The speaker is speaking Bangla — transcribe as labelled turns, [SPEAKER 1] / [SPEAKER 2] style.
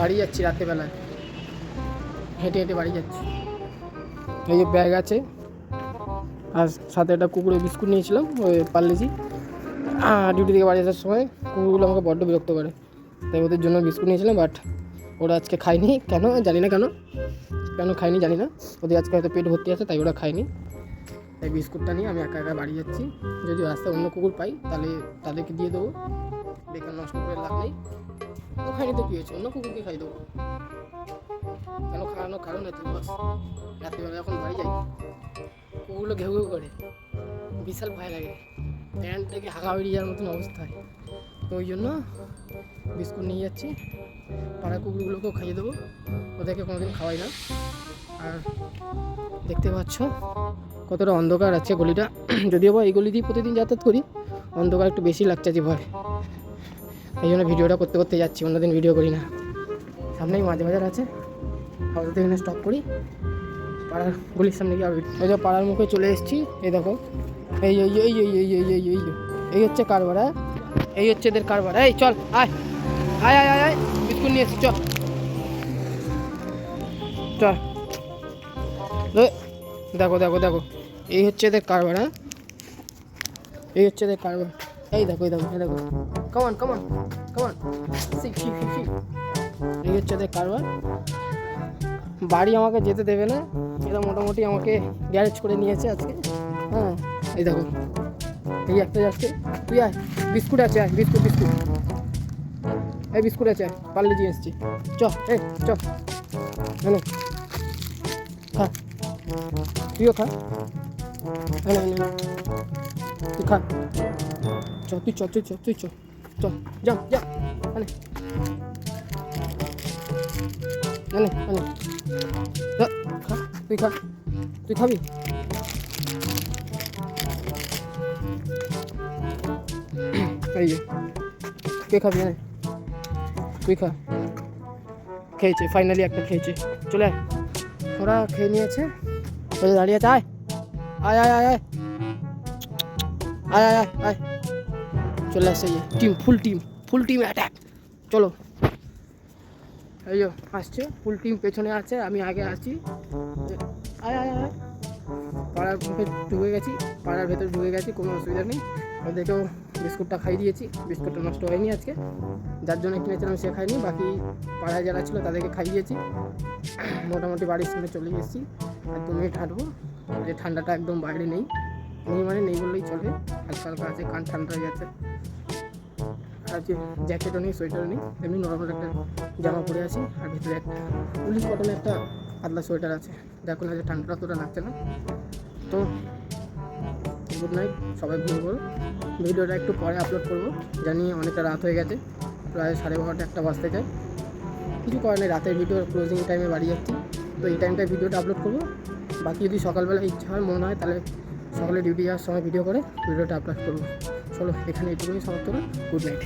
[SPEAKER 1] বাড়ি যাচ্ছি রাত্রেবেলায় হেঁটে হেঁটে বাড়ি যাচ্ছি। এই যে ব্যাগ আছে, আর সাথে একটা কুকুরের বিস্কুট নিয়েছিলাম, ওই পার্লেজি ডিউটি থেকে বাড়ি আসার সময় কুকুরগুলো আমাকে বড্ড বিরক্ত করে। তাই ওদের জন্য বিস্কুট নিয়েছিলাম বাট ওরা আজকে খায়নি। কেন? জানি না কেন। কেন খায়নি জানি না। ওদের আজকে হয়তো পেট ভর্তি আছে, তাই ওরা খায়নি। তাই বিস্কুটটা নিয়ে আমি একা একা বাড়ি যাচ্ছি। যদি রাস্তায় অন্য কুকুর পাই, তাহলে তাদেরকে দিয়ে দেবো। বেকার নষ্ট করে লাভ নেই। ও খাইনি তো কী হয়েছে অন্য কুকুরকে খাই দেবো কেন খাওয়ানোর কারণ আছে বাস রাত্রিবেলা যখন বাড়ি যাই কুকুরগুলো ঘেউ ঘেউ করে বিশাল ভয় লাগে প্যান্ট থেকে হাগা বেরিয়ে যাওয়ার মতন অবস্থা হয় তো ওই জন্য বিস্কুট নিয়ে যাচ্ছি পাড়া কুকুরগুলোকেও খাইয়ে দেবো ওদেরকে কোনোদিন খাওয়াই না আর দেখতে পাচ্ছ কতটা অন্ধকার আছে গলিটা যদিও বা এই গলি দিয়ে প্রতিদিন যাতায়াত করি অন্ধকার একটু বেশি লাগছে যে ভয় এই জন্য ভিডিওটা করতে করতে যাচ্ছি, অন্যদিন ভিডিও করি না। সামনেই মাঝে বাজার আছে। আপাতত এখানে স্টপ করি। পাড়ার গলির সামনে গিয়ে ওই যে পাড়ার মুখে চলে এসেছি, এই দেখো। এই এই এই এই এই এই এই এই এই হচ্ছে কারবার হ্যাঁ? এই হচ্ছে এদের কারবার। এই, চল, আয়। আয় আয় আয় আয়। বিস্কুট নিয়ে এসছি, চল। চল। দেখো দেখো দেখো। এই হচ্ছে এদের কারবার হ্যাঁ? এই হচ্ছে এদের কারবার। এই দেখো এই দেখো এই দেখো। কমান কমান কমান এই হচ্ছে এদের কারবার। বাড়ি আমাকে যেতে দেবে না। এরা মোটামুটি আমাকে গ্যারেজ করে নিয়েছে আজকে। হ্যাঁ এই দেখো। এই একটা যাচ্ছে। তুই আয়, বিস্কুট আছে, আয়, বিস্কুট বিস্কুট। এই বিস্কুট আছে, আয় পারলে দিয়ে এসছি। চ, এই, চ। হ্যালো। খা। তুইও খা। হ্যালো হ্যালো তুই খা। চ, তুই চ তুই চ তুই চ। চ যা যা হ্যালো হ্যালো হ্যালো যা, খা তুই খা তুই খাবি এই যে কে খাবি না তুই খা খেয়েছে ফাইনালি একটা খেয়েছে চলে আয় ওরা খেয়ে নিয়েছে ওই যে দাঁড়িয়ে আছে আয় আয় আয় আয় আয় আয় আয় আয় আয় চলে আসছে এই team full team full team attack চলো। এই যে, আসছে ফুল টিম পেছনে আছে, আমি আগে আছি পাড়ার মুখে ঢুকে গেছি, পাড়ার ভেতরে ঢুকে গেছি, কোনো অসুবিধা নেই। ওদেরকেও বিস্কুটটা খাই দিয়েছি, বিস্কুটটা নষ্ট হয়নি আজকে। যার জন্য কিনেছিলাম সে খাইনি বাকি পাড়ায় যারা ছিল, তাদেরকে খাই দিয়েছি। মোটামুটি বাড়ির সামনে চলে এসেছি। আর দু হাঁটবো যে ঠান্ডাটা একদম বাইরে নেই। নেই মানে নেই বললেই চলে হালকা হালকা আছে, কান ঠান্ডা হয়ে গেছে আর যে জ্যাকেটও নেই সোয়েটারও নেই। এমনি নর্মাল একটা জামা পরে আছি, আর ভিতরে একটা পুলিশ কটনের একটা পাতলা সোয়েটার আছে। দেখুন আজ ঠান্ডাটা অতটা লাগছে না। তো গুড নাইট সবাই ঘুম করো। ভিডিওটা একটু পরে আপলোড করব। জানি অনেকটা রাত হয়ে গেছে, প্রায় সাড়ে বারোটা একটা বাজতে যায় কিছু করার নেই, রাতের ভিডিও ক্লোজিং টাইমে বাড়ি যাচ্ছি। তো এই টাইমটায় ভিডিওটা আপলোড করব। বাকি যদি সকালবেলা ইচ্ছা হয়, মনে হয় তাহলে সকালে ডিউটি যাওয়ার সময় ভিডিও করে ভিডিওটা আপলোড করব চলো, এখানে এটুকুই সমাপ্ত করো গুড নাইট